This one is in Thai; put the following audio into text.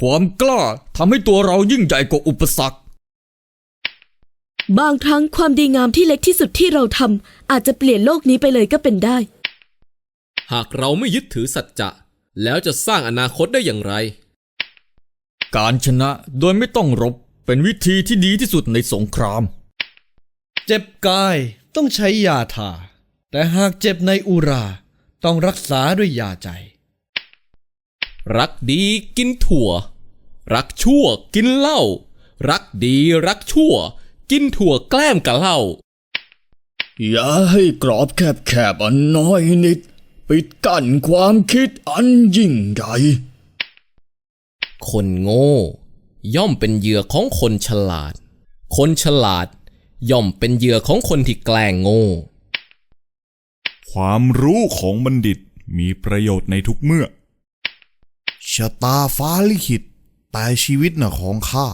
ความกล้าทำให้ตัวเรายิ่งใหญ่กว่าอุปสรรค บางครั้งความดีงามที่เล็กที่สุดที่เราทำอาจจะเปลี่ยนโลกนี้ไปเลยก็เป็นได้ หากเราไม่ยึดถือสัจจะ แล้วจะสร้างอนาคตได้อย่างไร การชนะโดยไม่ต้องรบเป็นวิธีที่ดีที่สุดในสงคราม เจ็บกายต้องใช้ยาทา แต่หากเจ็บในอุรา ต้องรักษาด้วยยาใจ รักดีกินถั่ว รักชั่วกินเหล้ารักดีรักชั่ว กินถั่วแกล้มกับเหล้าอย่าให้กรอบแคบๆอันน้อยนิด ปิดกั้นความคิดอันยิ่งใหญ่คนโง่ ย่อมเป็นเหยื่อของคนฉลาด คนฉลาด ย่อมเป็นเหยื่อของคนที่แกล้งโง่ ความรู้ของบัณฑิตมีประโยชน์ในทุกเมื่อชะตาฟ้าลิขิต แต่ชีวิตน่ะของข้า